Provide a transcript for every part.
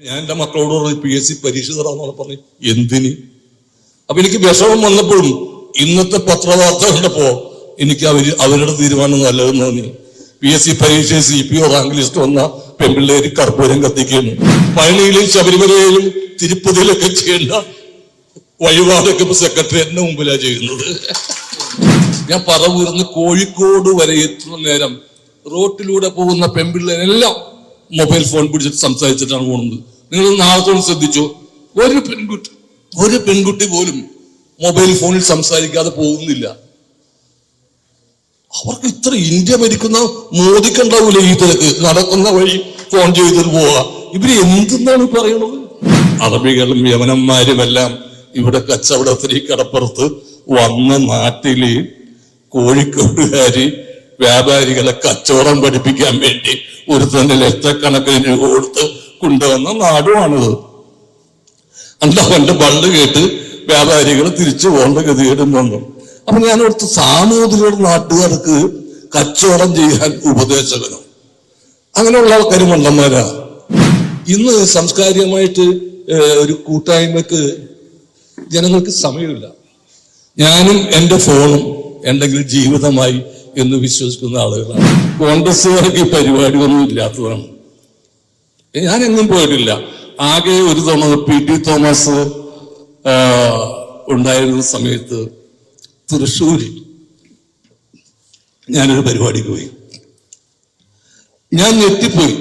ഞാൻ എന്റെ മക്കളോട് പറഞ്ഞു പി എസ് സി പരീക്ഷ തരാന്നാണ് പറഞ്ഞു എന്തിന്? അപ്പൊ എനിക്ക് വിഷമം വന്നപ്പോഴും ഇന്നത്തെ പത്രവാർത്ത കണ്ടപ്പോ എനിക്ക് അവർ അവരുടെ തീരുമാനം നല്ലതെന്ന് തോന്നി. പി എസ് സി പരീക്ഷ C P O rank list വന്ന പെൺപിള്ളേര് കർപ്പൂരം കത്തിക്കുന്നു പഴനിയിലും ശബരിമലയിലും തിരുപ്പതിയിലൊക്കെ ചെയ്യേണ്ട വഴിപാടൊക്കെ ഇപ്പൊ സെക്രട്ടേറിയറ്റിന്റെ മുമ്പിലാണ് ചെയ്യുന്നത്. ഞാൻ പറവൂർന്ന് കോഴിക്കോട് വരെ എത്തുന്ന നേരം റോട്ടിലൂടെ പോകുന്ന പെൺപിള്ളേരെല്ലാം മൊബൈൽ ഫോൺ പിടിച്ചിട്ട് സംസാരിച്ചിട്ടാണ് പോകുന്നത്. നിങ്ങൾ നാളത്തോളം ശ്രദ്ധിച്ചോ? ഒരു പെൺകുട്ടി ഒരു പെൺകുട്ടി പോലും മൊബൈൽ ഫോണിൽ സംസാരിക്കാതെ പോകുന്നില്ല. അവർക്ക് ഇത്ര ഇന്ത്യ ഭരിക്കുന്ന മോദിക്കുണ്ടാവൂല ഈ തിരക്ക്? നടക്കുന്ന വഴി ഫോൺ ചെയ്തിട്ട് പോവുക ഇവർ എന്തെന്നാണ് പറയുന്നത് അറബികളും യവനന്മാരും എല്ലാം ഇവിടെ കച്ചവടത്തിന് കടപ്പുറത്ത് വന്ന നാട്ടിൽ കോഴിക്കോടുകാര് വ്യാപാരികളെ കച്ചവടം പഠിപ്പിക്കാൻ വേണ്ടി ഒരു തന്നെ ലക്ഷക്കണക്കിന് കൊടുത്ത് കൊണ്ടുവന്ന നാടുമാണിത് അല്ല അവന്റെ ബള്ള് കേട്ട് വ്യാപാരികൾ തിരിച്ചു പോകേണ്ട ഗതികേടും വന്നു. അപ്പൊ ഞാൻ ഓർത്ത് സാമൂതിരിയുടെ നാട്ടുകാർക്ക് കച്ചവടം ചെയ്യാൻ ഉപദേശകനും. അങ്ങനെയുള്ള ആൾക്കാർ മണ്ടന്മാരാ. ഇന്ന് സംസ്കാരികമായിട്ട് ഒരു കൂട്ടായ്മക്ക് ജനങ്ങൾക്ക് സമയമില്ല. ഞാനും എന്റെ ഫോണും എന്തെങ്കിലും ജീവിതമായി എന്ന് വിശ്വസിക്കുന്ന ആളുകളാണ്. കോൺഗ്രസ്സുകാർക്ക് ഈ പരിപാടി ഒന്നും ഇല്ലാത്തതാണ്. ഞാൻ എങ്ങും പോയിട്ടില്ല. ആകെ ഒരു തവണ പി ടി തോമസ് ഉണ്ടായിരുന്ന സമയത്ത് തൃശ്ശൂരിൽ ഞാനൊരു പരിപാടിക്ക് പോയി. ഞാൻ ഞെട്ടിപ്പോയി.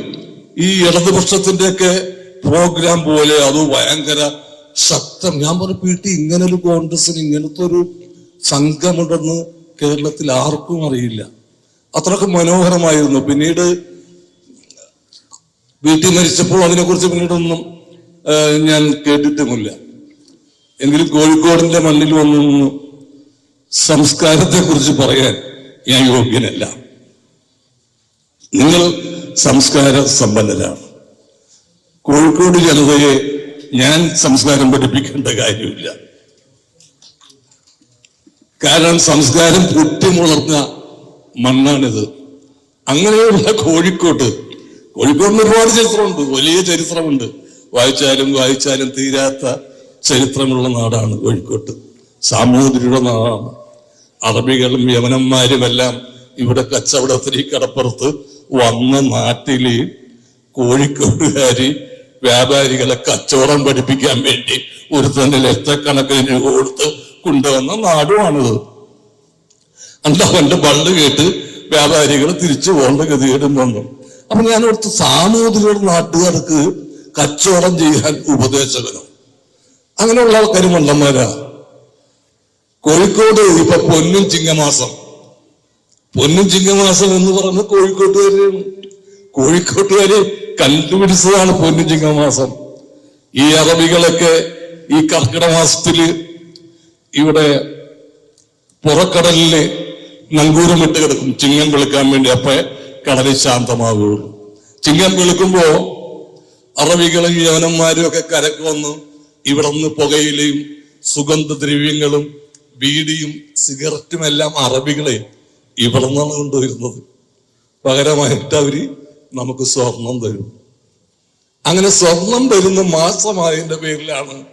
ഈ ഇടതുപക്ഷത്തിന്റെ ഒക്കെ പ്രോഗ്രാം പോലെ അത് ഭയങ്കര ശക്തം ഞാൻ പറഞ്ഞു പി ടി ഇങ്ങനെ ഒരു കോൺഗ്രസിന് ഇങ്ങനത്തെ ഒരു സംഘമുണ്ടെന്ന് കേരളത്തിൽ ആർക്കും അറിയില്ല. അത്രയ്ക്ക് മനോഹരമായിരുന്നു. പിന്നീട് വീട്ടിൽ മരിച്ചപ്പോൾ അതിനെക്കുറിച്ച് പിന്നീടൊന്നും ഞാൻ കേട്ടിട്ടുമില്ല. എങ്കിലും കോഴിക്കോടിന്റെ മണ്ണിൽ വന്നു സംസ്കാരത്തെക്കുറിച്ച് സംസ്കാരത്തെ കുറിച്ച് പറയാൻ ഞാൻ യോഗ്യനല്ല. നിങ്ങൾ സംസ്കാര സമ്പന്നരാണ്. കോഴിക്കോട് ജനതയെ ഞാൻ സംസ്കാരം പഠിപ്പിക്കേണ്ട കാര്യമില്ല. കാരണം സംസ്കാരം പൊട്ടിമുളർന്ന മണ്ണാണിത്. അങ്ങനെയുള്ള കോഴിക്കോട്ട് കോഴിക്കോടിന് ഒരുപാട് ചരിത്രമുണ്ട്. വലിയ ചരിത്രമുണ്ട്. വായിച്ചാലും വായിച്ചാലും തീരാത്ത ചരിത്രമുള്ള നാടാണ് കോഴിക്കോട്ട് സാമൂതിരിയുടെ നാടാണ്. അറബികളും യവനന്മാരും എല്ലാം ഇവിടെ കച്ചവടത്തിന് കടപ്പുറത്ത് വന്ന നാട്ടിൽ കോഴിക്കോടുകാര് വ്യാപാരികളെ കച്ചവടം പഠിപ്പിക്കാൻ വേണ്ടി ഒരു തന്നെ ലക്ഷക്കണക്കിന് കൊടുത്ത് കൊണ്ടുവന്ന നാടുമാണിത് അല്ല അവന്റെ ബള്ള് കേട്ട് വ്യാപാരികൾ തിരിച്ചു പോകേണ്ട ഗതികേടും വന്നു. അപ്പൊ ഞാൻ ഓർത്ത് സാമൂതിരിയുടെ നാട്ടുകാർക്ക് കച്ചവടം ചെയ്യാൻ ഉപദേശകനും? അങ്ങനെയുള്ള ആൾക്കാർ മണ്ടന്മാരാ. കോഴിക്കോട് ഇപ്പൊ പൊന്നും ചിങ്ങമാസം. പൊന്നും ചിങ്ങമാസം എന്ന് പറയുന്നത് കോഴിക്കോട്ടുകാരെയാണ്. കോഴിക്കോട്ടുകാര് കണ്ടുപിടിച്ചതാണ് പൊന്നും ചിങ്ങമാസം. ഈ അറബികളൊക്കെ ഈ കർക്കിടക മാസത്തിൽ ഇവിടെ പുറക്കടലിൽ നങ്കൂരമിട്ട് കിടക്കും. ചിങ്ങം വിളിക്കാൻ വേണ്ടി അപ്പേ കടലിൽ ശാന്തമാകുള്ളൂ ചിങ്ങം വിളിക്കുമ്പോ അറബികളും യവനന്മാരും ഒക്കെ കരക്ക് വന്ന് ഇവിടെ നിന്ന് പുകയിലയും സുഗന്ധദ്രവ്യങ്ങളും ബീഡിയും സിഗരറ്റും എല്ലാം അറബികളെ ഇവിടെ നിന്നാണ് കൊണ്ടുവരുന്നത്. പകരമായിട്ട് അവർ നമുക്ക് സ്വർണം തരും. അങ്ങനെ സ്വർണം തരുന്ന മാസമായതിന്റെ പേരിലാണ്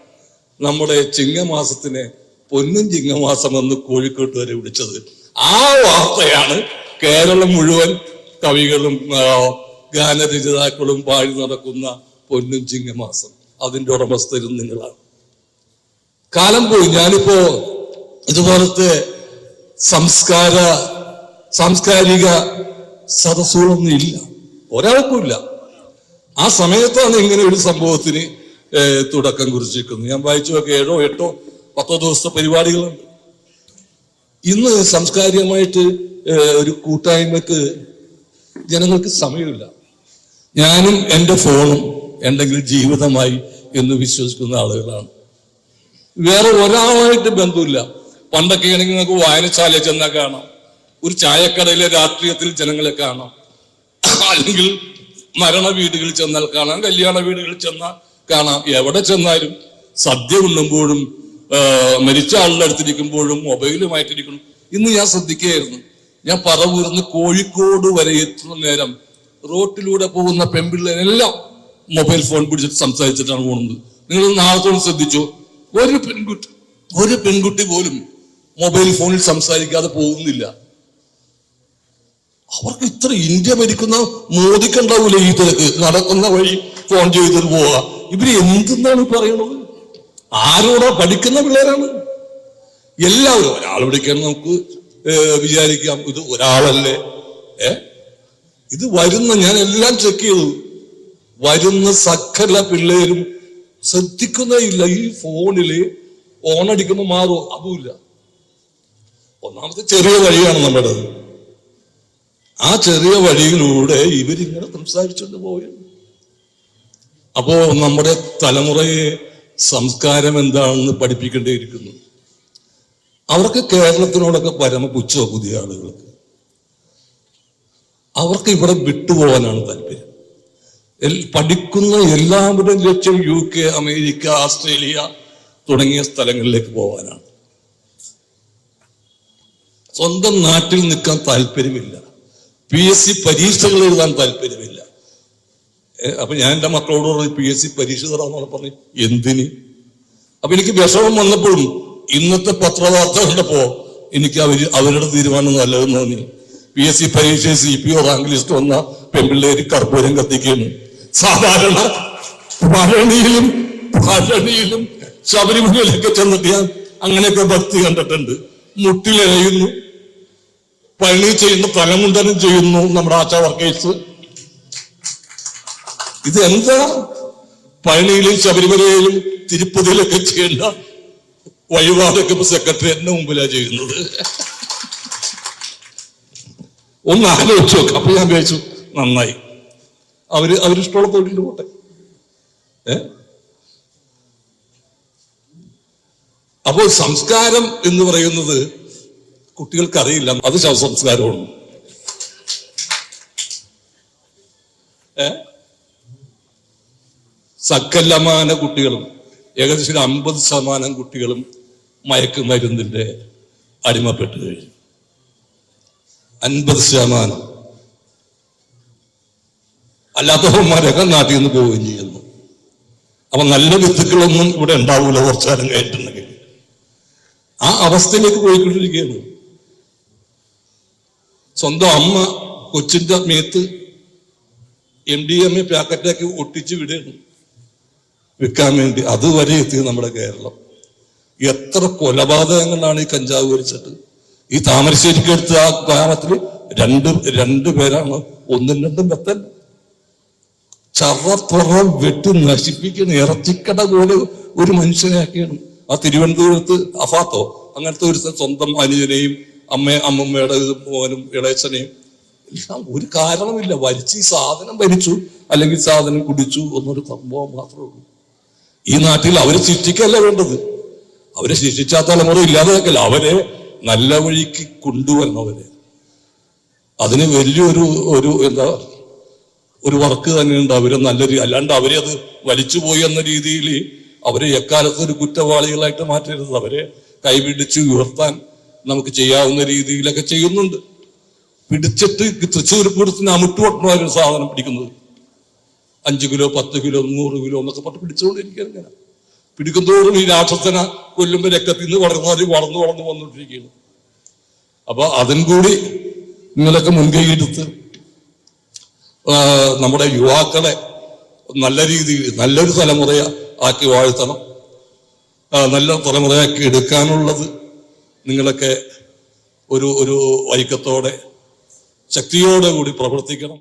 നമ്മുടെ ചിങ്ങമാസത്തിനെ പൊന്നും ചിങ്ങമാസം എന്ന് കോഴിക്കോട്ട് വരെ വിളിച്ചത്. ആ വാർത്തയാണ് കേരളം മുഴുവൻ കവികളും ഗാനരചിതാക്കളും പാടി നടക്കുന്ന പൊന്നും ചിങ്ങമാസം. അതിന്റെ ഉടമസ്ഥരും നിങ്ങളാണ്. കാലം പോയി. ഞാനിപ്പോ ഇതുപോലത്തെ സംസ്കാര സാംസ്കാരിക സദസ്സുകളൊന്നും ഇല്ല. ഒരാൾക്കുമില്ല ആ സമയത്താണ് ഇങ്ങനെ ഒരു സംഭവത്തിന് തുടക്കം കുറിച്ചിരിക്കുന്നത്. ഞാൻ വായിച്ചു നോക്കി ഏഴോ എട്ടോ പത്തോ ദിവസത്തെ പരിപാടികളുണ്ട്. ഇന്ന് സംസ്കാരികമായിട്ട് ഒരു കൂട്ടായ്മക്ക് ജനങ്ങൾക്ക് സമയമില്ല. ഞാനും എന്റെ ഫോണും എന്തെങ്കിലും ജീവിതമായി എന്ന് വിശ്വസിക്കുന്ന ആളുകളാണ്. വേറെ ഒരാളായിട്ട് ബന്ധമില്ല. പണ്ടൊക്കെ ആണെങ്കിൽ നമുക്ക് വായനശാലയിൽ ചെന്നാൽ കാണാം. ഒരു ചായക്കടയിലെ രാഷ്ട്രീയത്തിൽ ജനങ്ങളെ കാണാം. അല്ലെങ്കിൽ മരണ വീടുകളിൽ ചെന്നാൽ കാണാം. കല്യാണ വീടുകളിൽ ചെന്നാൽ കാണാം. എവിടെ ചെന്നാലും സദ്യ ഉണ്ണുമ്പോഴും മരിച്ച ആളുടെ അടുത്തിരിക്കുമ്പോഴും മൊബൈലുമായിട്ടിരിക്കണം ഇന്ന് ഞാൻ ശ്രദ്ധിക്കുകയായിരുന്നു. ഞാൻ പറവൂർന്ന് കോഴിക്കോട് വരെ എത്തുന്ന നേരം റോട്ടിലൂടെ പോകുന്ന പെൺപിള്ളേരെല്ലാം മൊബൈൽ ഫോൺ പിടിച്ചിട്ട് സംസാരിച്ചിട്ടാണ് പോകുന്നത്. നിങ്ങൾ നാളത്തോളം ശ്രദ്ധിച്ചു? ഒരു പെൺകുട്ടി ഒരു പെൺകുട്ടി പോലും മൊബൈൽ ഫോണിൽ സംസാരിക്കാതെ പോകുന്നില്ല. അവർക്ക് ഇത്ര ഇന്ത്യ ഭരിക്കുന്ന മോദിക്കുണ്ടാവൂലേ ഈ തിരക്ക്? നടക്കുന്ന വഴി ഫോൺ ചെയ്തിട്ട് പോവുക ഇവർ എന്തെന്നാണ് പറയണത്? ആരോടാ പഠിക്കുന്ന പിള്ളേരാണ്? എല്ലാവരും ഒരാൾ വിളിക്കാൻ നമുക്ക് വിചാരിക്കാം ഇത് ഒരാളല്ലേ? ഏ? ഇത് വരുന്ന ഞാൻ എല്ലാം ചെക്ക് ചെയ്തു. വരുന്ന സകല പിള്ളേരും ശ്രദ്ധിക്കുന്നേ ഇല്ല. ഈ ഫോണിൽ ഓണടിക്കുമ്പോൾ മാറുമോ അതുമില്ല. ഒന്നാമത്തെ ചെറിയ വഴിയാണ് നമ്മുടെ ആ ചെറിയ വഴിയിലൂടെ ഇവരിങ്ങനെ സംസാരിച്ചുകൊണ്ട് പോയി. അപ്പോ നമ്മുടെ തലമുറയെ സംസ്കാരം എന്താണെന്ന് പഠിപ്പിക്കേണ്ടിയിരിക്കുന്നു. അവർക്ക് കേരളത്തിനോടൊക്കെ പരമ പുച്ഛോ പുതിയ ആളുകൾക്ക്. അവർക്ക് ഇവിടെ വിട്ടുപോകാനാണ് താല്പര്യം. പഠിക്കുന്ന എല്ലാവരുടെയും ലക്ഷ്യം യു കെ അമേരിക്ക ഓസ്ട്രേലിയ തുടങ്ങിയ സ്ഥലങ്ങളിലേക്ക് പോകാനാണ്. സ്വന്തം നാട്ടിൽ നിൽക്കാൻ താല്പര്യമില്ല. പി എസ് സി പരീക്ഷകൾ എഴുതാൻ താല്പര്യമില്ല. അപ്പൊ ഞാൻ എന്റെ മക്കളോട് പറഞ്ഞു പി എസ് സി പരീക്ഷ തരാമെന്നാണ് പറഞ്ഞു. എന്തിന്? അപ്പൊ എനിക്ക് വിഷമം വന്നപ്പോഴും ഇന്നത്തെ പത്രവാർത്ത കണ്ടപ്പോ എനിക്ക് അവർ അവരുടെ തീരുമാനം നല്ലതെന്ന് തോന്നി. പി എസ് സി പരീക്ഷ C P O rank list വന്ന പെൺപിള്ളേര് കർപ്പൂരം കത്തിക്കുന്നു. സാധാരണ പഴനിയിലും പഴനിയിലും ശബരിമലയിലൊക്കെ ചെന്നിട്ട് ഞാൻ അങ്ങനെയൊക്കെ ഭക്തി കണ്ടിട്ടുണ്ട്. മുട്ടിലയുന്നു പഴനി ചെയ്യുന്ന തലമുണ്ടനം ചെയ്യുന്നു നമ്മുടെ ആശാ വർക്കേഴ്സ്. ഇത് എന്താ? പഴനിയിലും ശബരിമലയിലും തിരുപ്പതിയിലൊക്കെ ചെയ്യേണ്ട വഴിപാടൊക്കെ ഇപ്പൊ എന്നെ മുമ്പിലാ ചെയ്യുന്നത്. ഒന്ന് ആലോചിച്ചു നോക്കാം. അപ്പൊ ഞാൻ വിചാരിച്ചു നന്നായി. അവർ അവരിഷ്ടമുള്ള തൊഴിലിൽ പോട്ടെ. ഏ? അപ്പോൾ സംസ്കാരം എന്ന് പറയുന്നത് കുട്ടികൾക്കറിയില്ല. അത് ശവസംസ്കാരമാണ്. ഏ? സക്കല്ലമാന കുട്ടികളും ഏകദേശം അമ്പത് ശതമാനം കുട്ടികളും മയക്കുമരുന്നിന്റെ അടിമപ്പെട്ട് കഴിഞ്ഞു. അൻപത് ശതമാനം. അല്ലാത്തവന്മാരൊക്കെ നാട്ടിൽ നിന്ന് പോവുകയും ചെയ്യുന്നു. അപ്പൊ നല്ല വിത്തുക്കളൊന്നും ഇവിടെ ഉണ്ടാവൂല കുറച്ചാലും കഴിഞ്ഞിട്ടുണ്ടെങ്കിൽ ആ അവസ്ഥയിലേക്ക് പോയിക്കൊണ്ടിരിക്കുകയാണ്. സ്വന്തം അമ്മ കൊച്ചിന്റെ മേത്ത് എം ഡി എം എ പാക്കറ്റാക്കി ഒട്ടിച്ച് വിടുകയാണ്. വിൽക്കാൻ വേണ്ടി അതുവരെ എത്തി നമ്മുടെ കേരളം. എത്ര കൊലപാതകങ്ങളാണ് ഈ കഞ്ചാവ് വലിച്ചിട്ട് ഈ താമരശ്ശേരിക്ക് എടുത്ത ആ ഗ്രാമത്തിൽ രണ്ട് രണ്ട് പേരാണ് ഒന്നും രണ്ടും വെത്തൽ ചറത്തുറ വെട്ടി നശിപ്പിക്കണം ഇറച്ചിക്കട പോലെ ഒരു മനുഷ്യനെയാക്കിയാണ് ആ തിരുവനന്തപുരത്ത് അഫാത്തോ അങ്ങനത്തെ ഒരു സ്വന്തം അനുജനെയും അമ്മ അമ്മമ്മയുടെ മോനും ഇളയച്ചനെയും എല്ലാം ഒരു കാരണമില്ല വലിച്ച് ഈ സാധനം വലിച്ചു അല്ലെങ്കിൽ സാധനം കുടിച്ചു എന്നൊരു സംഭവം മാത്രമേ ഉള്ളൂ. ഈ നാട്ടിൽ അവരെ ശിക്ഷിക്കല്ല വേണ്ടത്? അവരെ ശിക്ഷിച്ച തലമുറ ഇല്ലാതാക്കല്ല? അവരെ നല്ല വഴിക്ക് കൊണ്ടുവരണവരെ അതിന് വലിയൊരു ഒരു എന്താ ഒരു വർക്ക് തന്നെയുണ്ട് അവരെ. നല്ല രീതി അല്ലാണ്ട് അവരെ അത് വലിച്ചുപോയി എന്ന രീതിയിൽ അവരെ എക്കാലത്ത് ഒരു കുറ്റവാളികളായിട്ട് മാറ്റരുത്. അവരെ കൈപിടിച്ച് ഉയർത്താൻ നമുക്ക് ചെയ്യാവുന്ന രീതിയിലൊക്കെ ചെയ്യുന്നുണ്ട്. പിടിച്ചിട്ട് തൃശ്ശൂർ പൂരത്തിന് അമുട്ടുവട്ടണ ഒരു സാധനം പിടിക്കുന്നത്. അഞ്ച് കിലോ പത്ത് കിലോ നൂറ് കിലോ എന്നൊക്കെ പറഞ്ഞ് പിടിച്ചുകൊണ്ടിരിക്കുകയാണ് ഇങ്ങനെ. പിടിക്കുന്തോറും ഈ രാക്ഷസന കൊല്ലുമ്പോൾ രക്തത്തിൽ നിന്ന് വളർന്നു വളർന്നു വളർന്നു വന്നുകൊണ്ടിരിക്കുകയാണ്. അപ്പൊ അതും കൂടി നിങ്ങളൊക്കെ മുൻകൈ എടുത്ത് നമ്മുടെ യുവാക്കളെ നല്ല രീതിയിൽ നല്ലൊരു തലമുറയെ ആക്കി വാഴ്ത്തണം. നല്ല തലമുറയാക്കി എടുക്കാനുള്ളത് നിങ്ങളൊക്കെ ഒരു ഒരു ഐക്യത്തോടെ ശക്തിയോടെ കൂടി പ്രവർത്തിക്കണം.